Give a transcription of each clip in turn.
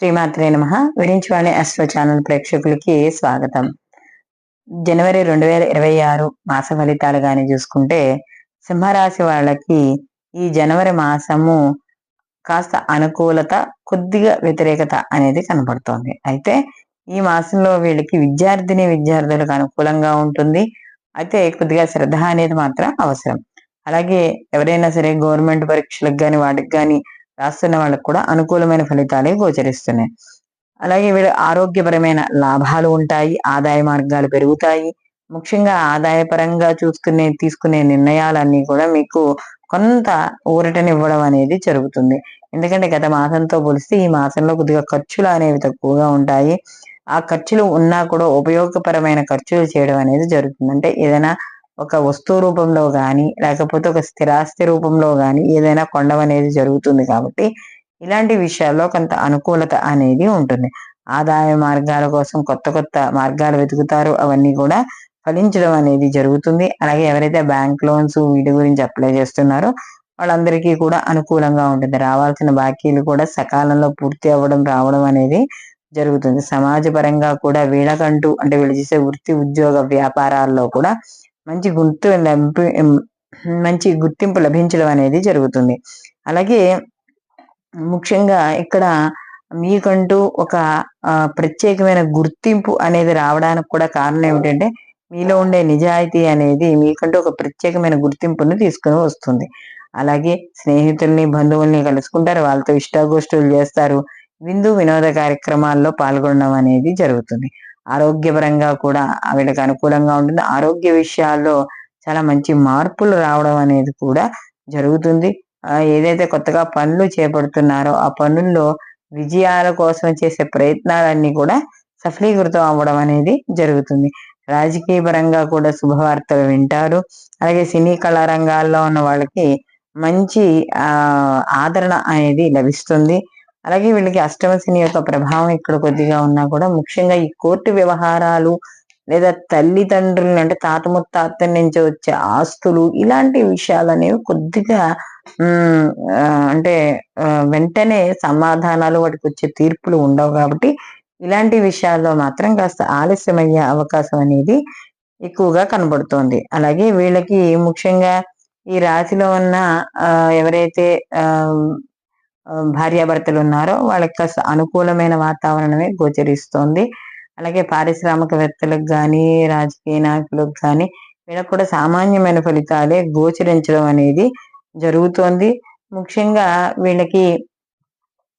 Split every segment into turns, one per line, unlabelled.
శ్రీమాత్రే నమ. విరించువాణి అశ్వ ఛానల్ ప్రేక్షకులకి స్వాగతం. జనవరి రెండు వేల ఇరవై ఆరు మాస ఫలితాలు కానీ చూసుకుంటే సింహరాశి వాళ్ళకి ఈ జనవరి మాసము కాస్త అనుకూలత కొద్దిగా వ్యతిరేకత అనేది కనబడుతోంది అయితే ఈ మాసంలో వీళ్ళకి విద్యార్థిని విద్యార్థులకు అనుకూలంగా ఉంటుంది. అయితే కొద్దిగా శ్రద్ధ అనేది మాత్రం అవసరం. అలాగే ఎవరైనా సరే గవర్నమెంట్ పరీక్షలకు కానీ వాటికి కానీ రాస్తున్న వాళ్ళకు కూడా అనుకూలమైన ఫలితాలే గోచరిస్తున్నాయి. అలాగే వీళ్ళు ఆరోగ్యపరమైన లాభాలు ఉంటాయి ఆదాయ మార్గాలు పెరుగుతాయి. ముఖ్యంగా ఆదాయపరంగా చూసుకునే తీసుకునే నిర్ణయాలన్నీ కూడా మీకు కొంత ఊరటనివ్వడం అనేది జరుగుతుంది. ఎందుకంటే గత మాసంతో పోలిస్తే ఈ మాసంలో కొద్దిగా ఖర్చులు అనేవి తక్కువగా ఉంటాయి. ఆ ఖర్చులు ఉన్నా కూడా ఉపయోగపరమైన ఖర్చులు చేయడం అనేది జరుగుతుంది. అంటే ఏదైనా ఒక వస్తువు రూపంలో కానీ లేకపోతే ఒక స్థిరాస్తి రూపంలో కానీ ఏదైనా కొండం అనేది జరుగుతుంది కాబట్టి ఇలాంటి విషయాల్లో కొంత అనుకూలత అనేది ఉంటుంది. ఆదాయ మార్గాల కోసం కొత్త కొత్త మార్గాలు వెతుకుతారు అవన్నీ కూడా ఫలించడం అనేది జరుగుతుంది. అలాగే ఎవరైతే బ్యాంక్ లోన్స్ వీటి గురించి అప్లై చేస్తున్నారో వాళ్ళందరికీ కూడా అనుకూలంగా ఉంటుంది. రావాల్సిన బాకీలు కూడా సకాలంలో పూర్తి అవ్వడం రావడం అనేది జరుగుతుంది. సమాజపరంగా కూడా వీళ్ళకంటూ అంటే వీళ్ళు చేసే వృత్తి ఉద్యోగ వ్యాపారాల్లో కూడా మంచి గుర్తు మంచి గుర్తింపు లభించడం అనేది జరుగుతుంది. అలాగే ముఖ్యంగా ఇక్కడ మీకంటూ ఒక ప్రత్యేకమైన గుర్తింపు అనేది రావడానికి కూడా కారణం ఏమిటంటే మీలో ఉండే నిజాయితీ అనేది మీకంటూ ఒక ప్రత్యేకమైన గుర్తింపును తీసుకుని వస్తుంది. అలాగే స్నేహితుల్ని బంధువుల్ని కలుసుకుంటారు వాళ్ళతో ఇష్టాగోష్ఠులు చేస్తారు విందు వినోద కార్యక్రమాల్లో పాల్గొనడం అనేది జరుగుతుంది. ఆరోగ్యపరంగా కూడా వీళ్ళకి అనుకూలంగా ఉంటుంది. ఆరోగ్య విషయాల్లో చాలా మంచి మార్పులు రావడం అనేది కూడా జరుగుతుంది. ఏదైతే కొత్తగా పనులు చేపడుతున్నారో ఆ పనుల్లో విజయాల కోసం చేసే ప్రయత్నాలన్నీ కూడా సఫలీకృతం అవ్వడం అనేది జరుగుతుంది. రాజకీయ పరంగా కూడా శుభవార్తలు వింటారు. అలాగే సినీ కళా రంగాల్లో ఉన్న వాళ్ళకి మంచి ఆదరణ అనేది లభిస్తుంది. అలాగే వీళ్ళకి అష్టమశని యొక్క ప్రభావం ఇక్కడ కొద్దిగా ఉన్నా కూడా ముఖ్యంగా ఈ కోర్టు వ్యవహారాలు లేదా తల్లిదండ్రులు అంటే తాత ముత్తాత నుంచి వచ్చే ఆస్తులు ఇలాంటి విషయాలు అనేవి కొద్దిగా అంటే వెంటనే సమాధానాలు వాటికి వచ్చే తీర్పులు ఉండవు కాబట్టి ఇలాంటి విషయాల్లో మాత్రం కాస్త ఆలస్యమయ్యే అవకాశం అనేది ఎక్కువగా కనబడుతోంది. అలాగే వీళ్ళకి ముఖ్యంగా ఈ రాశిలో ఉన్న ఎవరైతే భార్యాభర్తలు ఉన్నారో వాళ్ళకి కాస్త అనుకూలమైన వాతావరణమే గోచరిస్తోంది. అలాగే పారిశ్రామికవేత్తలకు కానీ రాజకీయ నాయకులకు కానీ వీళ్ళకి కూడా సామాన్యమైన ఫలితాలే గోచరించడం అనేది జరుగుతోంది. ముఖ్యంగా వీళ్ళకి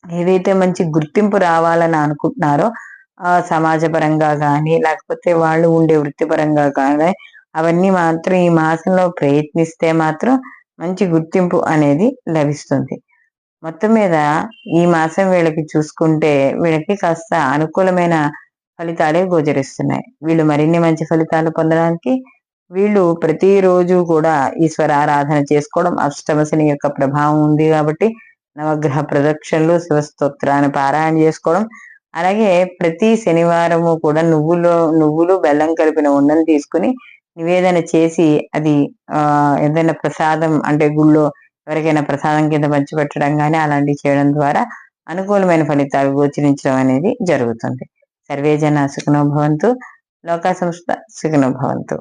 ఏదైతే మంచి గుర్తింపు రావాలని అనుకుంటున్నారో సమాజపరంగా కానీ లేకపోతే వాళ్ళు ఉండే వృత్తిపరంగా కానీ అవన్నీ మాత్రం ఈ మాసంలో ప్రయత్నిస్తే మాత్రం మంచి గుర్తింపు అనేది లభిస్తుంది. మొత్తం మీద ఈ మాసం వీళ్ళకి చూసుకుంటే వీళ్ళకి కాస్త అనుకూలమైన ఫలితాలే గోచరిస్తున్నాయి. వీళ్ళు మరిన్ని మంచి ఫలితాలు పొందడానికి వీళ్ళు ప్రతిరోజు కూడా ఈశ్వరారాధన చేసుకోవడం అష్టమశని యొక్క ప్రభావం ఉంది కాబట్టి నవగ్రహ ప్రదక్షిణలు శివస్తోత్రాన్ని పారాయణ చేసుకోవడం అలాగే ప్రతి శనివారము కూడా నువ్వులు నువ్వులు బెల్లం కలిపిన ఉండని తీసుకుని నివేదన చేసి అది ఆ ఏదైనా ప్రసాదం అంటే గుళ్ళో ఎవరికైనా ప్రసాదం కింద పంచిపెట్టడం కానీ అలాంటివి చేయడం ద్వారా అనుకూలమైన ఫలితాలు గోచరించడం అనేది జరుగుతుంది. సర్వేజన సుఖనోభవంతు లోకా సంస్థ సుఖనోభవంతు